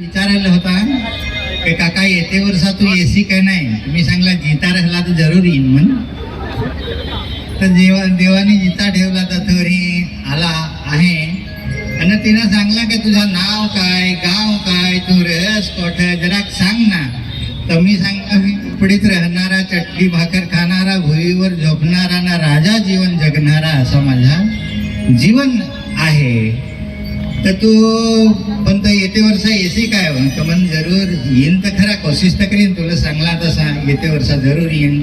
विचारायला होता की काका येते वर्षा तू एसी काय नाही? तुम्ही सांगला जिता राहिला तर जरूर येईन म्हण. तर देवा देवाने जिता ठेवला तर तरी आला आहे. आणि तिनं सांगला की तुझं नाव काय गाव काय तू रस कोठ जरा सांग ना. तर मी सांगतो मी उपडीत राहणारा चटणी भाकर खाणारा भुईवर झोपणारा ना राजा जीवन जगणारा असा माझा जीवन आहे. तर तू पण तर येते वर्षा येते काय? हो? तर म्हण जरूर येईन तर खरा कोशिश तर करीन. तुला सांगला तसा येते वर्षा जरूर येईन.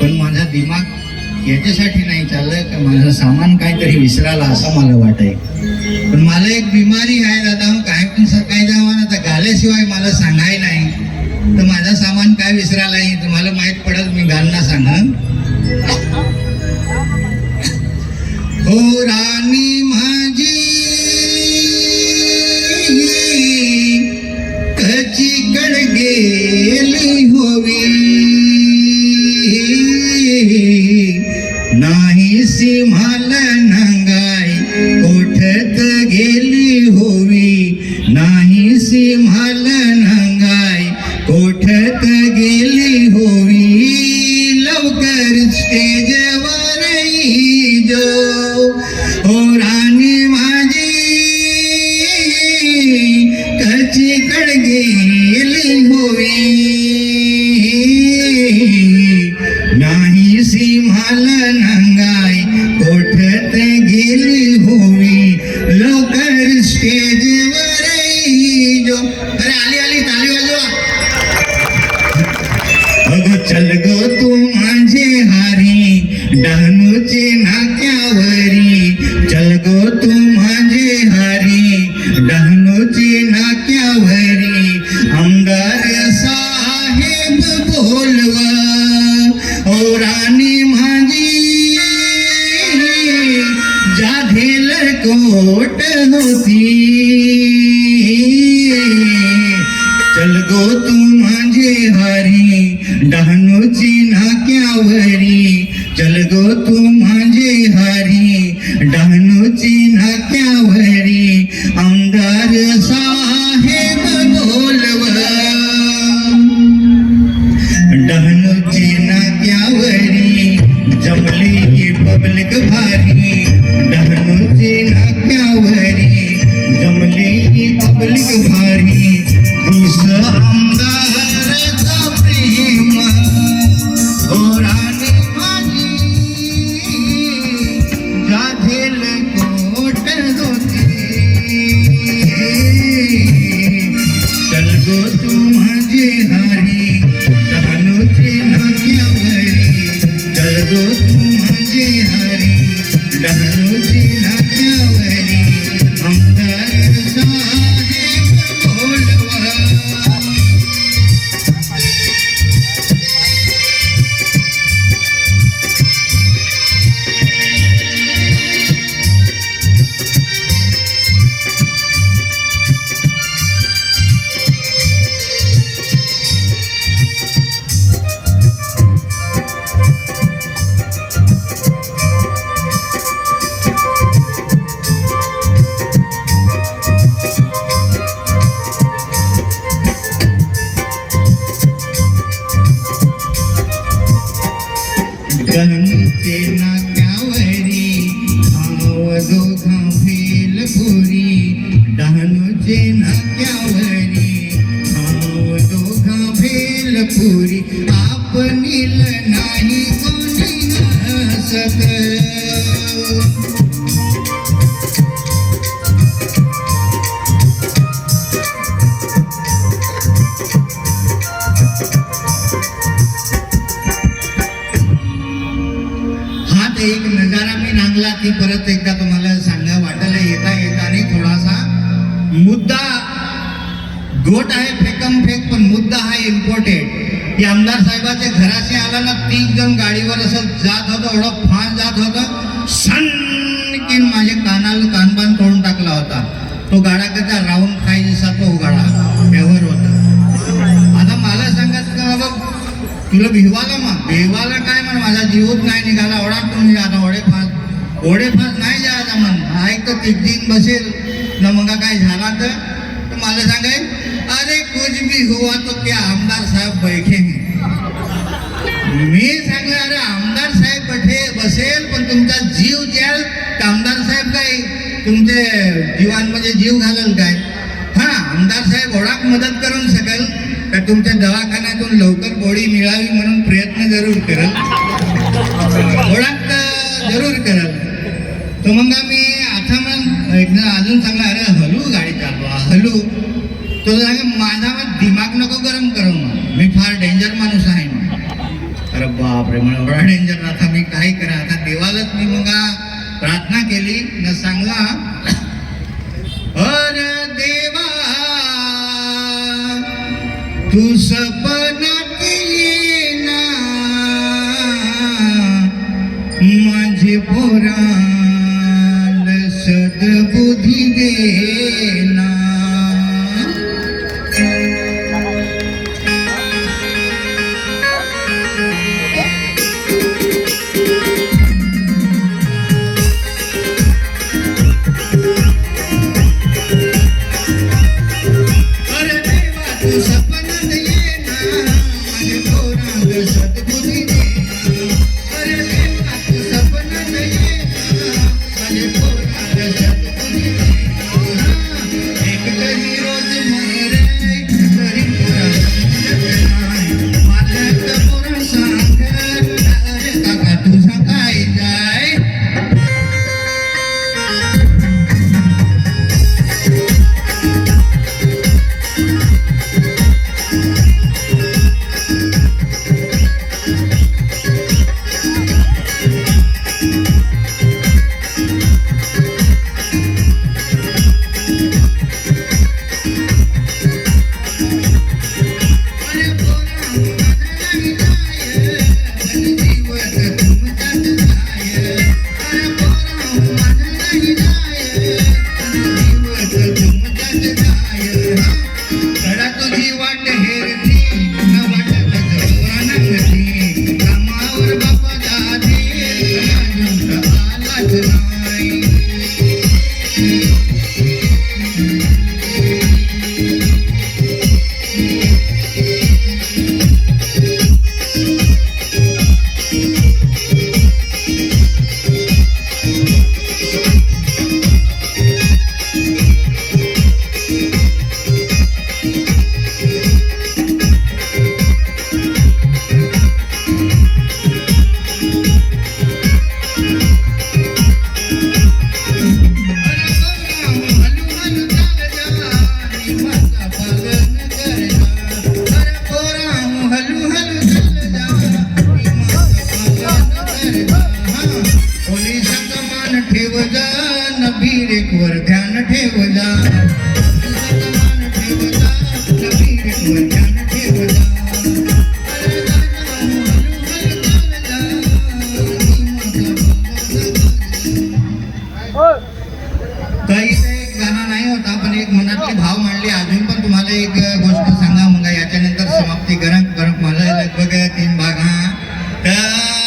पण माझा दिमाग याच्यासाठी नाही चाललं का माझं सामान काहीतरी विसरालं असं मला वाटाय पण मला एक बिमारी आहे दादा काय पण सकाळी जावा ना तर घाल्याशिवाय मला सांगाय नाही. तर माझं सामान काय विसरायला नाही तुम्हाला माहीत पडत मी घालणार सांग वई जो माज़ी कची कड़ गेली मूवी नानी सी मां लंग डहाणूचे नाक्यावरी चल गो तू माझे हारी। डहाणूचे नाक्यावरी आमदार साहेब बोलवा। ओ राणी माझी जाधेल कोट होती। डहाणूची गंगेचे नाक्यावरी आव दोघा भेलपुरी डहाणूचे नाक्यावरी आव दोघा भेलपुरी आपणील की परत एकदा तुम्हाला सांगा वाटायला येता येता थोडासा मुद्दा गोट आहे फेकम फेक पण मुद्दा हा इम्पॉर्टेंट की आमदार साहेबाच्या घराशी आला ना तीन जण गाडीवर असं जात होतं एवढं फान जात होतं सणकीन माझ्या कानाला कानबान तोडून टाकला होता. तो गाडा कसा राहून खायचा तो गाडा व्यवहार होता. आता मला सांगत का बाबा तुला भिवाला मग भिवाला काय म्हण? माझा जीवच नाही निघाला ओढा तुम्ही आता ओढे नाही जायचा म्हण. हा एक दिन तीन बसेल. न मग काय झाला तर? मला सांगाय भी हुआ तो क्या आमदार साहेब बैठे मी सांगले अरे आमदार साहेब बैठे बसेल पण तुमचा जीव द्याल तर आमदार साहेब काय? तुमचे जीवांमध्ये जीव घालल काय? हा आमदार साहेब ओळख मदत करून सकाल तर तुमच्या दवाखान्यातून लवकर बॉडी मिळावी म्हणून प्रयत्न जरूर करेल. ओळख तर मग आम्ही आता मग एकदा अजून सांगला अरे हलू गाडी चालवा हलू. तो सांगा माझा मग दिमाग नको गरम करू मी फार डेंजर माणूस आहे अरे बापरे म्हणून एवढा डेंजर आता मी काय करा? आता देवालाच मी मग प्रार्थना केली न सांगला अरे देवा तू सपनात ना माझे पोराल सदबुद्धी देना